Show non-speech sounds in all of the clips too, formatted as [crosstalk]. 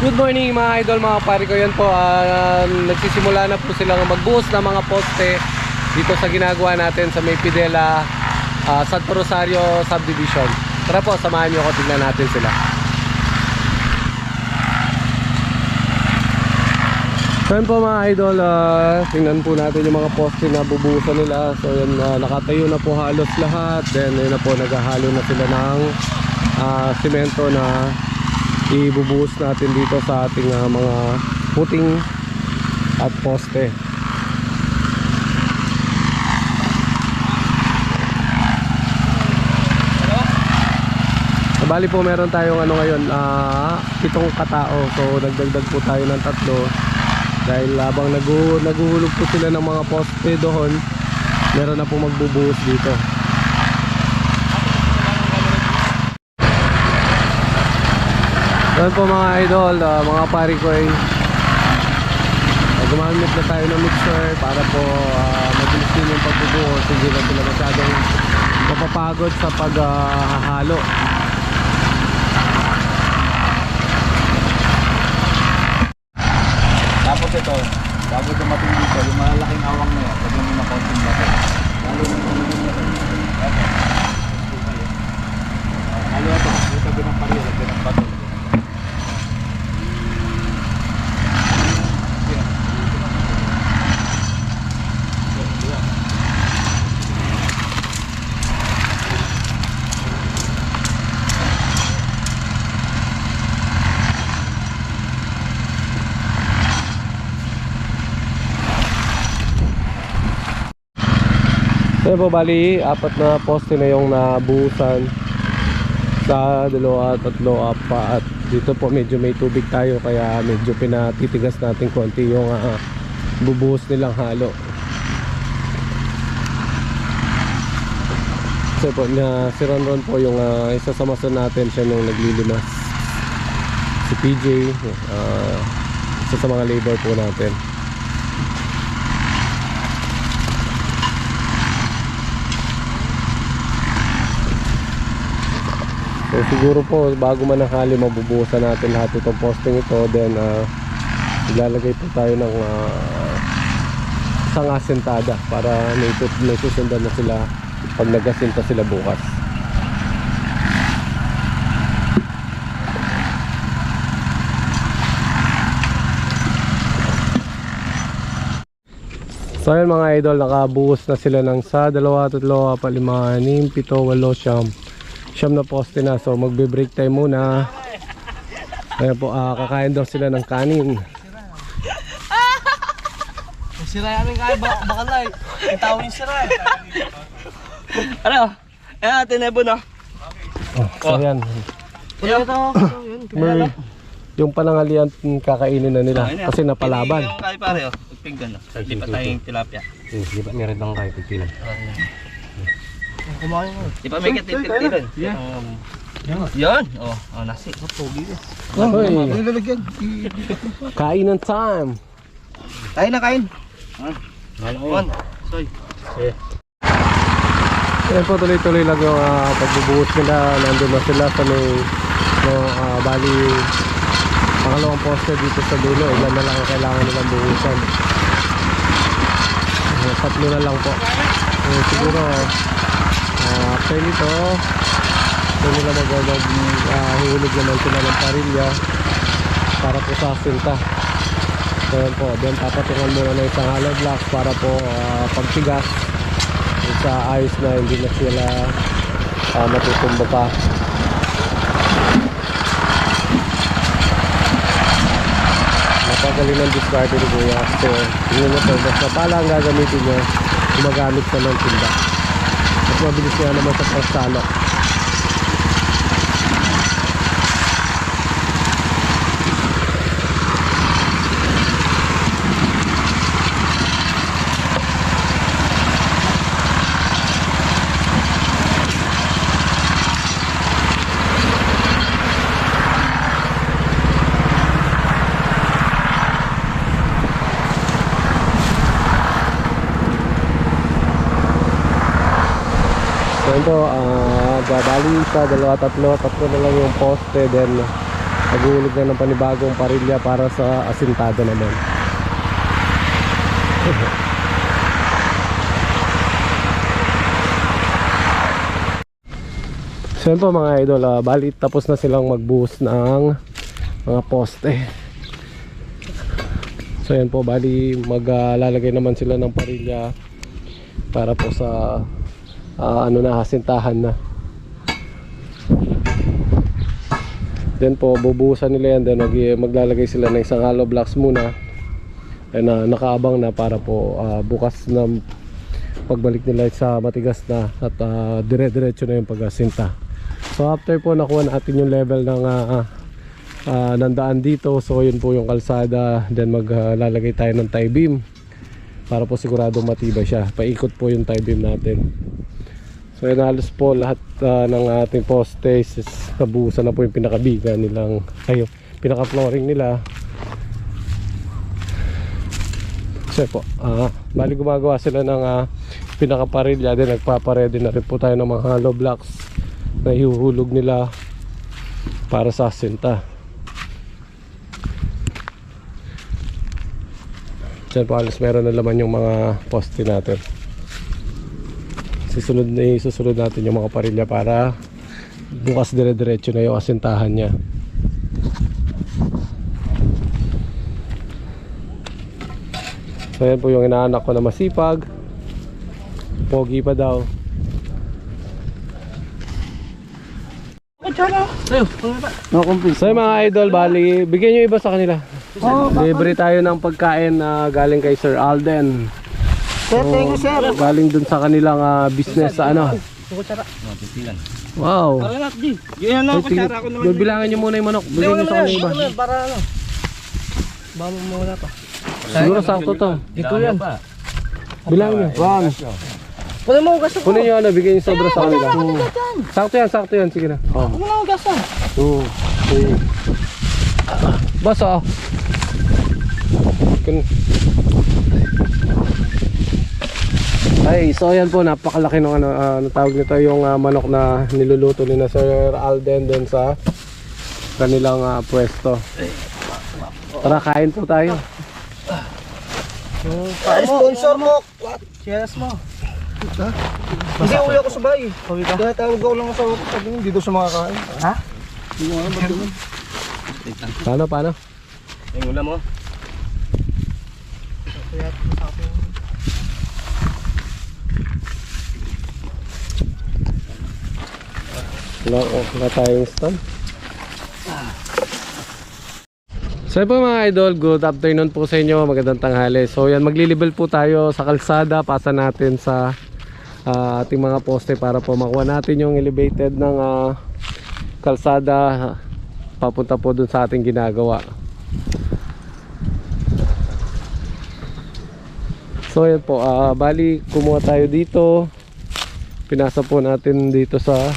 Good morning mga idol, mga pare ko yan po. ah, nagsisimula na po silang magbuhos ng mga poste dito sa ginagawa natin sa May Pidela ah, Santo Rosario Subdivision. Tara po, samahan nyo ako, tignan natin sila. Yun po mga idol, ah, tingnan po natin yung mga poste na bubuhusan nila. So yan, ah, nakatayo na po halos lahat. Then yun na po, naghahalo na sila ng ah, simento na ibubuhos natin dito sa ating ah, mga puting at poste. Bali po meron tayong ano ngayon, ah, pitong katao. So nagdagdag po tayo ng tatlo dahil habang nagu naguhulog po sila ng mga poste doon, meron na po magbubuhos dito. Doon po mga idol, ah, mga pari ko ay ay gumamit na tayo ng mixer para po uh, mabilis din yung pagbubuhos hindi na sila masyadong mapapagod sa paghahalo Tapos ito, bago dumating dito, yung malalaking awang na yan, pag yung mga konting bato. Lalo na yung mga bato. Ito. Lalo ito, yung tabi ng pariyo, tabi ng bato. So po bali, apat na poste na yung nabuhusan sa dalawa, tatlo, apat. Dito po medyo may tubig tayo kaya medyo pinatitigas natin konti yung ah, bubuhos nilang halo. So po, na si Ron Ron po yung ah, isa sa mason natin siya nung naglilimas. Si PJ, ah, isa sa mga labor po natin. Siguro po bago man ang hali mabubuhusan natin lahat itong posting ito then uh, ilalagay po tayo ng uh, isang asentada para may, may susundan na sila pag nagasinta sila bukas. So ayun mga idol, nakabuhos na sila ng sa dalawa, tatlo, apat, lima, anim, pito, walo, siyam. Siyam na poste na. So magbe-break time muna. Ayan po, ah, kakain daw sila ng kanin. Sira yamin kaya ba bakalay. Ang tao yung sira. ano? Eh, ate Nebo na. Oh, so yan. Ano ito? [coughs] May, yung panangalian kakainin na nila kasi napalaban. Yung kay pare, oh. Piggan na. Lipat tayong tilapia. Ba meron lang kayo pagpilan? Kumain mo. Di pa may katilin. Yeah. Yan. Oh, oh nasi. Pogi. Hoy, Nilalagyan. [laughs] kainan time. Kain na kain. One. Soy. Ayan po, tuloy-tuloy lang yung ah, pagbubuhos nila. Nandun na sila sa may no, ah, bali pangalawang poste dito sa dulo. Ilan na lang ang kailangan nilang buhusan. Uh, tatlo na lang po. Eh, siguro, after nito, doon nila magagag uh, hulog naman sila ng parilya para po sa sinta. So yan po, then papatungan muna ng isang hollow block para po ah, pagtigas sa ayos na hindi na sila uh, matutumba pa. Napagaling ng discard ni Kuya. So, tingnan mo po, basta pala ang gagamitin nyo, gumagamit sa ng tinda. Mabilis nga naman sa. Yun po, ah, babali sa dalawa, tatlo, tatlo na lang yung poste, then Naguhulog na ng panibagong parilya para sa asintado naman. [laughs] So yun po mga idol, ah, bali tapos na silang magbuhos ng mga poste. So yan po, bali maglalagay naman sila ng parilya para po sa ah, ano na, hasintahan na. Then po, bubuhusan nila yan, then mag maglalagay sila ng isang hollow blocks muna. Ayun na, nakaabang na para po ah, bukas na pagbalik nila sa matigas na at ah, dire-diretso na yung pagsinta. So after po nakuha natin yung level ng ah, ah, ng daan dito, so yun po yung kalsada, then maglalagay tayo ng tie beam para po siguradong matibay siya. Paikot po yung tie beam natin. So yun halos po lahat ah, ng ating postes is nabuhusan na po yung pinakabiga nilang ayo, pinaka-flooring nila. So po, ah, bali gumagawa sila ng ah, pinaka-parilya din nagpaparedy na rin po tayo ng mga hollow blocks na ihuhulog nila para sa sinta. Diyan po halos meron na laman yung mga poste natin. Susunod na susunod natin yung mga parilya para bukas dire-diretso na yung asintahan niya. So yan po yung inaanak ko na masipag. Pogi pa daw. So yung mga idol, bali, bigyan nyo iba sa kanila. Libre tayo ng pagkain na galing kay Sir Alden. Sir, thank you, sir. Galing dun sa kanilang ah, business sa ano. Wow. Para na, G. Yan lang, kutsara ako naman. bilangan nyo muna yung manok. Bigyan nyo sa kanila iba. Para ano? Bama mo muna pa. Siguro sakto to. Ito yan. Bilangan nyo. One. Kunin mo ugas. Kunin nyo ano, bigyan nyo sobra sa kanila. Sakto yan, sakto yan. Sige na. Oh. Kunin mo ugas ah. Two, three. Basa. Kun- Ay, so yan po, napakalaki ng ano, ano tawag nito, yung ah, manok na niluluto ni na Sir Alden doon sa kanilang ah, pwesto. Tara, kain po tayo. Sponsor mo. Cheers mo. Hindi, uli ako sa bahay. Kaya tawag ako lang sa sabi mo, dito sa mga kain. Ha? Paano, paano? Yung ulam mo. Wala, wala tayong stand. So po mga idol, good afternoon po sa inyo, magandang tanghali. So yan, maglilibel po tayo sa kalsada, pasa natin sa ah, ating mga poste para po makuha natin yung elevated ng ah, kalsada papunta po dun sa ating ginagawa. So yan po, ah, bali kumuha tayo dito, pinasa po natin dito sa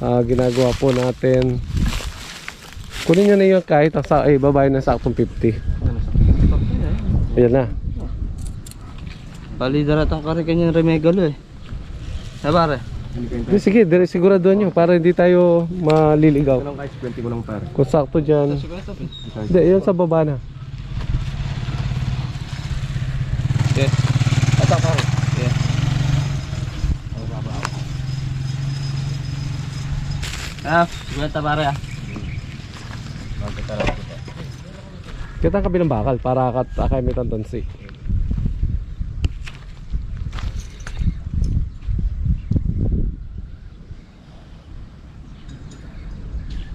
ah, ginagawa po natin kunin nyo na yun kahit ang sa, eh, babae ng saktong 50 ayan na Bali daratang kare kanyang remegalo eh. Sa pare. Di, sige dire, siguraduhan nyo para hindi tayo maliligaw Anong kahit 20 mo lang pare? kung sakto dyan hindi yun sa baba na Yes. Ito pare. Yes. Ah, sigurata pare ah. kita ang kabilang bakal para kat akay may tantansi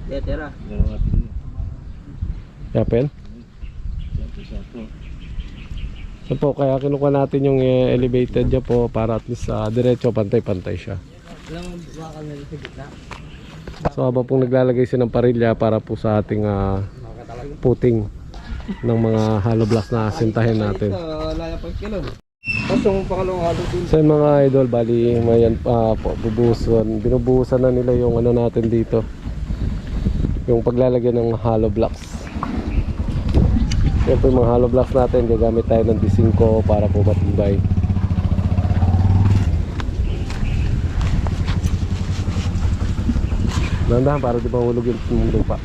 Yeah, tira. yapin so po kaya kinukuha natin yung eh, elevated dyan po para at least ah, diretso pantay-pantay siya Ilang bakal na sa gitna? So habang pong naglalagay siya ng parilya para po sa ating ah, puting ng mga hollow blocks na sintahin natin. Dun. So yung mga idol, bali mayan pa po, bubuhusan. Binubuhusan na nila yung ano natin dito. Yung paglalagay ng hollow blocks. Po yung mga hollow blocks natin. Gagamit tayo ng D5 para po matibay. Nandahan para di ba hulog yung lupa.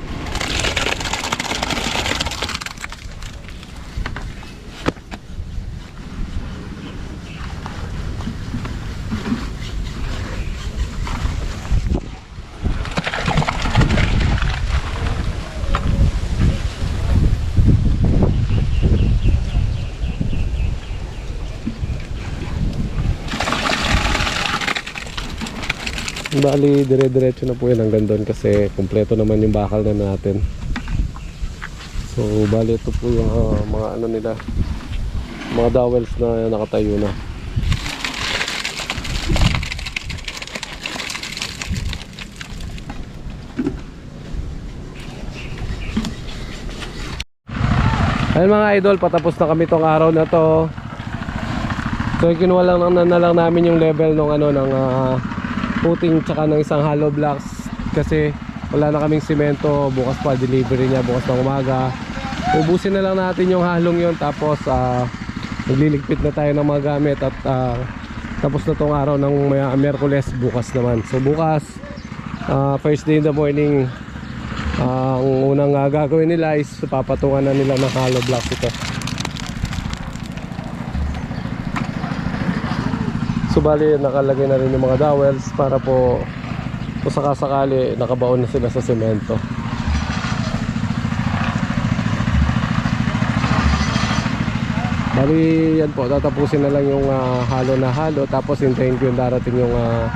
Bali, dire-diretso na po yan hanggang doon kasi kumpleto naman yung bakal na natin. So, bali ito po yung ah, mga ano nila, mga dowels na nakatayo na. Ayun mga idol, patapos na kami tong araw na to. So kinuha lang na, na lang namin yung level ng ano ng ah, puting tsaka ng isang hollow blocks kasi wala na kaming simento. Bukas pa delivery niya bukas ng umaga. Ubusin na lang natin yung halong yon tapos ah, magliligpit na tayo ng mga gamit at ah, tapos na tong araw ng May- Merkules bukas naman. So bukas ah, first day in the morning ah, ang unang ah, gagawin nila is papatungan na nila ng hollow blocks ito So bali nakalagay na rin yung mga dowels para po kung sakasakali nakabaon na sila sa semento. Bali yan po tatapusin na lang yung ah, halo na halo tapos hintayin ko yung darating yung ah,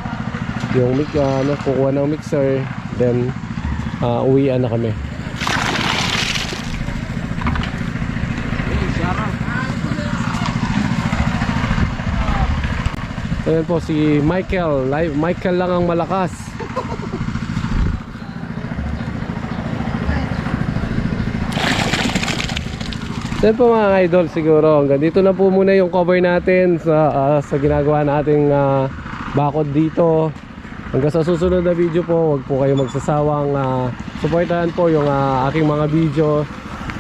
yung mic ah, ano kukuha ng mixer then uh, uwian na kami. Ayan po si Michael. Michael lang ang malakas. Yan po mga idol siguro. Hanggang dito na po muna yung cover natin sa, ah, sa ginagawa nating ah, bakod dito. Hanggang sa susunod na video po, huwag po kayo magsasawang uh, supportahan po yung ah, aking mga video.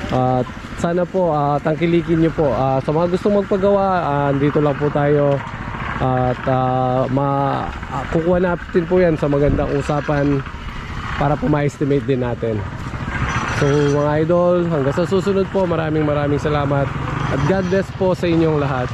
At sana po ah, tangkilikin nyo po. Ah, sa mga gustong magpagawa, ah, dito lang po tayo. At ma ah, kukuha natin po yan sa magandang usapan para po ma-estimate din natin. So mga idol, hanggang sa susunod po, maraming maraming salamat. At God bless po sa inyong lahat.